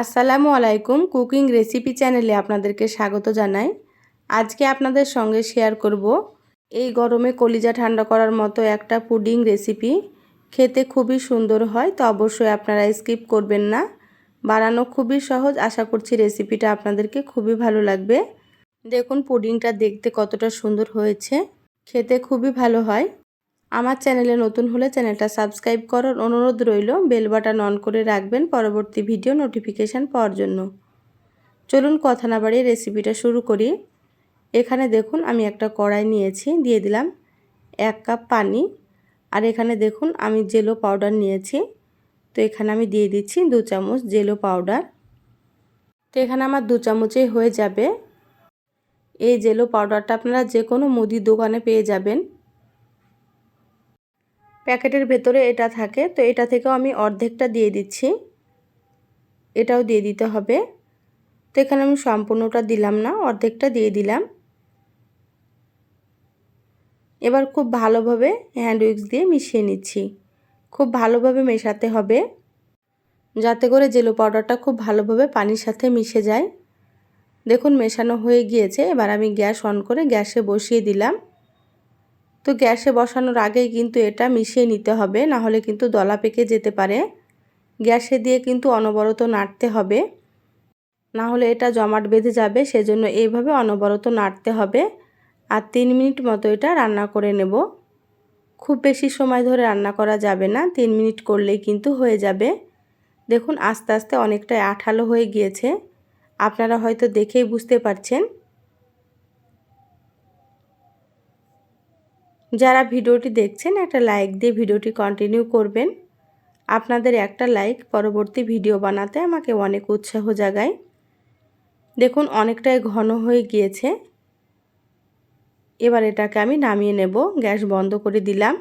আসসালামু আলাইকুম cooking recipe চ্যানেলে আপনাদেরকে স্বাগত জানাই। আজকে আপনাদের সঙ্গে শেয়ার করব এই গরমে কলিজা ঠান্ডা করার মতো একটা পুডিং রেসিপি। খেতে খুবই সুন্দর হয়, তো অবশ্যই আপনারা স্কিপ করবেন না। বানানো খুবই সহজ, আশা করছি রেসিপিটা আপনাদেরকে খুবই ভালো লাগবে। দেখুন পুডিংটা দেখতে কতটা সুন্দর হয়েছে। খেতে খুবই ভালো হয়। আমার চ্যানেলে নতুন হলে চ্যানেলটা সাবস্ক্রাইব করার অনুরোধ রইল। বেল বাটন অন করে রাখবেন পরবর্তী ভিডিও নোটিফিকেশান পাওয়ার জন্য। চলুন কথা না বাড়িয়ে রেসিপিটা শুরু করি। এখানে দেখুন, আমি একটা কড়াই নিয়েছি, দিয়ে দিলাম এক কাপ পানি। আর এখানে দেখুন, আমি জেলো পাউডার নিয়েছি। তো এখানে আমি দিয়ে দিচ্ছি দু চামচ জেলো পাউডার। তো এখানে আমার দু চামচেই হয়ে যাবে। এই জেলো পাউডারটা আপনারা যে কোনো মুদির দোকানে পেয়ে যাবেন। প্যাকেটের ভেতরে এটা থাকে, তো এটা থেকেও আমি অর্ধেকটা দিয়ে দিচ্ছি। এটাও দিয়ে দিতে হবে। তো এখানে আমি সম্পূর্ণটা দিলাম না, অর্ধেকটা দিয়ে দিলাম। এবার খুব ভালোভাবে হ্যান্ড উইক্স দিয়ে মিশিয়ে নিচ্ছি। খুব ভালোভাবে মেশাতে হবে, যাতে করে জেলো পাউডারটা খুব ভালোভাবে পানির সাথে মিশে যায়। দেখুন, মেশানো হয়ে গিয়েছে। এবার আমি গ্যাস অন করে গ্যাসে বসিয়ে দিলাম। তো গ্যাসে বসানোর আগেই কিন্তু এটা মিশিয়ে নিতে হবে না হলে কিন্তু দলা পেকে যেতে পারে। গ্যাসে দিয়ে কিন্তু অনবরত নাড়তে হবে। না হলে এটা জমাট বেঁধে যাবে, সেজন্য এইভাবে অনবরত নাড়তে হবে। আর তিন মিনিট মতো এটা রান্না করে নেব। খুব বেশি সময় ধরে রান্না করা যাবে না, তিন মিনিট করলেই কিন্তু হয়ে যাবে। দেখুন, আস্তে আস্তে অনেকটাই আঠালো হয়ে গিয়েছে। আপনারা হয়তো দেখেই বুঝতে পারছেন। যারা ভিডিওটি দেখছেন, একটা লাইক দিয়ে ভিডিওটি কন্টিনিউ করবেন। আপনাদের একটা লাইক পরবর্তী ভিডিও বানাতে আমাকে অনেক উৎসাহ জাগায়। দেখুন, অনেকটাই ঘন হয়ে গিয়েছে। এবার এটাকে আমি নামিয়ে নেব, গ্যাস বন্ধ করে দিলাম।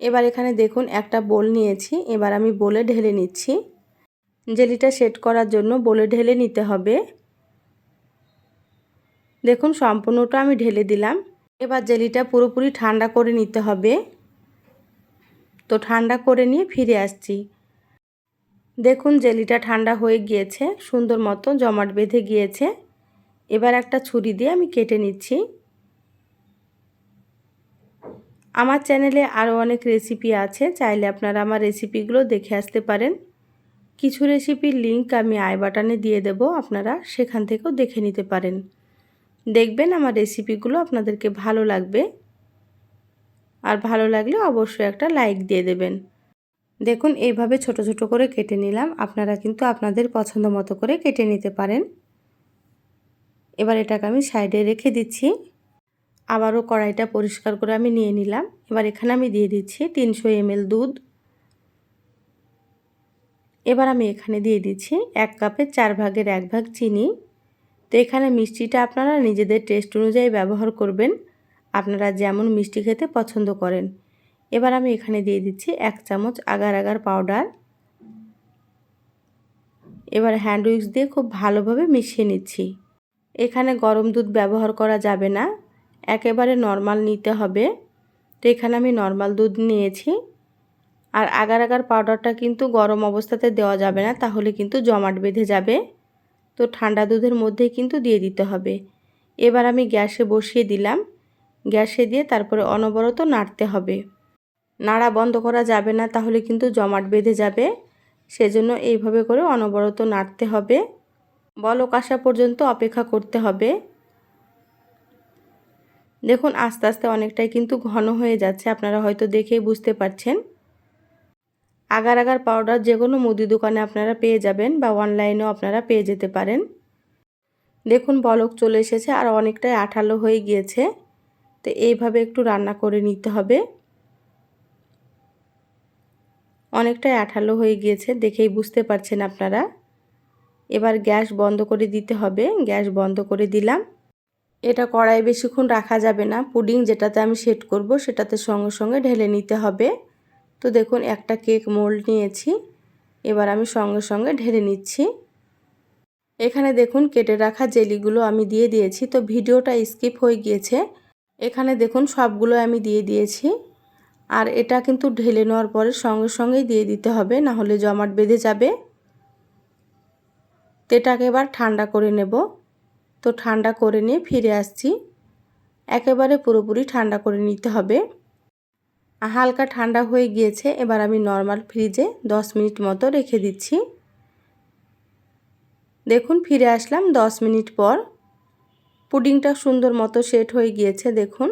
এবার এখানে দেখুন, একটা বোল নিয়েছি, এবার আমি বলে ঢেলে নিচ্ছি। জেলিটা সেট করার জন্য বলে ঢেলে নিতে হবে। দেখুন, সম্পূর্ণটা আমি ঢেলে দিলাম। এবার জেলিটা পুরোপুরি ঠান্ডা করে নিতে হবে। তো ঠান্ডা করে নিয়ে ফিরে আসছি। দেখুন জেলিটা ঠান্ডা হয়ে গিয়েছে, সুন্দর মতো জমাট বেঁধে গিয়েছে। এবার একটা ছুরি দিয়ে আমি কেটে নিচ্ছি। আমার চ্যানেলে আরও অনেক রেসিপি আছে, চাইলে আপনারা আমার রেসিপিগুলো দেখে আসতে পারেন। কিছু রেসিপির লিঙ্ক আমি আই বাটনে দিয়ে দেব, আপনারা সেখান থেকেও দেখে নিতে পারেন। দেখবেন আমার রেসিপিগুলো আপনাদেরকে ভালো লাগবে। আর ভালো লাগলে অবশ্যই একটা লাইক দিয়ে দেবেন। দেখুন, এইভাবে ছোট ছোট করে কেটে নিলাম। আপনারা কিন্তু আপনাদের পছন্দ মতো করে কেটে নিতে পারেন। এবার এটাকে আমি সাইডে রেখে দিচ্ছি। আবারও কড়াইটা পরিষ্কার করে আমি নিয়ে নিলাম। এবার এখানে আমি দিয়ে দিচ্ছি তিনশো এমএল দুধ। এবার আমি এখানে দিয়ে দিচ্ছি এক কাপের চার ভাগের এক ভাগ চিনি। তো এখানে মিষ্টিটা আপনারা নিজেদের টেস্ট অনুযায়ী ব্যবহার করবেন। আপনারা যেমন মিষ্টি খেতে পছন্দ করেন। এবার আমি এখানে দিয়ে দিচ্ছি এক চামচ আগার আগার পাউডার এবার হ্যান্ড উইক্স দিয়ে খুব ভালোভাবে মিশিয়ে নিচ্ছি। এখানে গরম দুধ ব্যবহার করা যাবে না। একেবারে নর্মাল নিতে হবে। তো এখানে আমি নর্মাল দুধ নিয়েছি। আর আগার আগার পাউডারটা কিন্তু গরম অবস্থাতে দেওয়া যাবে না, তাহলে কিন্তু জমাট বেঁধে যাবে। তো ঠান্ডা দুধের মধ্যেই কিন্তু দিয়ে দিতে হবে। এবার আমি গ্যাসে বসিয়ে দিলাম। গ্যাসে দিয়ে তারপরে অনবরত নাড়তে হবে। নাড়া বন্ধ করা যাবে না, তাহলে কিন্তু জমাট বেঁধে যাবে। সেজন্য এইভাবে করে অনবরত নাড়তে হবে। বলক আসা পর্যন্ত অপেক্ষা করতে হবে। দেখুন, আস্তে আস্তে অনেকটাই কিন্তু ঘন হয়ে যাচ্ছে। আপনারা হয়তো দেখেই বুঝতে পারছেন। আগার আগার পাউডার যে কোনো মুদি দোকানে আপনারা পেয়ে যাবেন বা অনলাইনেও আপনারা পেয়ে যেতে পারেন। দেখুন, বলক চলে এসেছে আর অনেকটাই আঠালো হয়ে গিয়েছে। তো এইভাবে একটু রান্না করে নিতে হবে। অনেকটাই আঠালো হয়ে গিয়েছে, দেখেই বুঝতে পারছেন আপনারা। এবার গ্যাস বন্ধ করে দিতে হবে। গ্যাস বন্ধ করে দিলাম। এটা কড়াই বেশিক্ষণ রাখা যাবে না। পুডিং যেটাতে আমি সেট করব, সেটাতে সঙ্গে সঙ্গে ঢেলে নিতে হবে। তো দেখুন, একটা কেক মোল্ড নিয়েছি। এবার আমি সঙ্গে সঙ্গে ঢেলে নিচ্ছি। এখানে দেখুন, কেটে রাখা জেলিগুলো আমি দিয়ে দিয়েছি। তো ভিডিওটা স্কিপ হয়ে গিয়েছে। এখানে দেখুন, সবগুলো আমি দিয়ে দিয়েছি। আর এটা কিন্তু ঢেলে নেওয়ার পরে সঙ্গে সঙ্গেই দিয়ে দিতে হবে, না হলে জমাট বেঁধে যাবে। তো এটাকে এবার ঠান্ডা করে নেব। তো ঠান্ডা করে নিয়ে ফিরে আসছি। একেবারে পুরোপুরি ঠান্ডা করে নিতে হবে। হালকা ঠান্ডা হয়ে গিয়েছে, এবার আমি নর্মাল ফ্রিজে 10 মিনিট মতো রেখে দিচ্ছি। দেখুন, ফিরে আসলাম 10 মিনিট পর। পুডিংটা সুন্দর মতো সেট হয়ে গিয়েছে, দেখুন।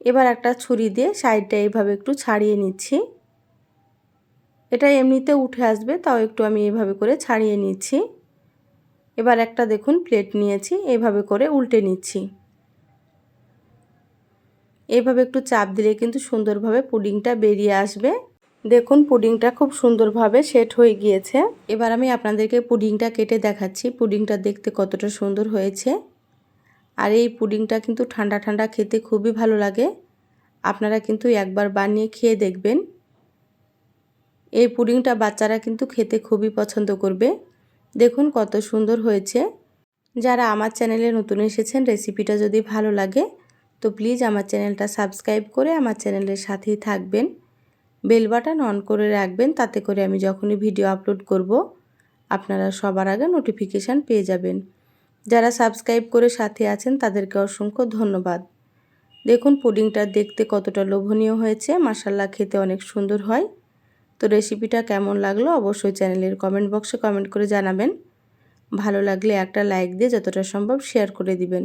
এবার একটা ছুরি দিয়ে সাইডটা এইভাবে একটু ছাড়িয়ে নিচ্ছি। এটা এমনিতে উঠে আসবে, তাও একটু আমি এইভাবে করে ছাড়িয়ে নিচ্ছি। এবার একটা দেখুন প্লেট নিয়েছি এইভাবে করে উল্টে নিচ্ছি। এইভাবে একটু চাপ দিলে কিন্তু সুন্দরভাবে পুডিংটা বেরিয়ে আসবে। দেখুন, পুডিংটা খুব সুন্দরভাবে সেট হয়ে গিয়েছে। এবার আমি আপনাদেরকে পুডিংটা কেটে দেখাচ্ছি। পুডিংটা দেখতে কতটা সুন্দর হয়েছে। আর এই পুডিংটা কিন্তু ঠান্ডা ঠান্ডা খেতে খুবই ভালো লাগে। আপনারা কিন্তু একবার বানিয়ে খেয়ে দেখবেন। এই পুডিংটা বাচ্চারা কিন্তু খেতে খুবই পছন্দ করবে। দেখুন, কত সুন্দর হয়েছে। যারা আমার চ্যানেলে নতুন এসেছেন, রেসিপিটা যদি ভালো লাগে তো প্লিজ আমার চ্যানেলটা সাবস্ক্রাইব করে আমার চ্যানেলের সাথেই থাকবেন। বেল বাটন অন করে রাখবেন, তাতে করে আমি যখনই ভিডিও আপলোড করব, আপনারা সবার আগে নোটিফিকেশান পেয়ে যাবেন। যারা সাবস্ক্রাইব করে সাথে আছেন, তাদেরকে অসংখ্য ধন্যবাদ। দেখুন, পুডিংটা দেখতে কতটা লোভনীয় হয়েছে মাসাল্লা খেতে অনেক সুন্দর হয়। তো রেসিপিটা কেমন লাগল অবশ্যই চ্যানেলের কমেন্ট বক্সে কমেন্ট করে জানাবেন। ভালো লাগলে একটা লাইক দিয়ে যতটা সম্ভব শেয়ার করে দিবেন।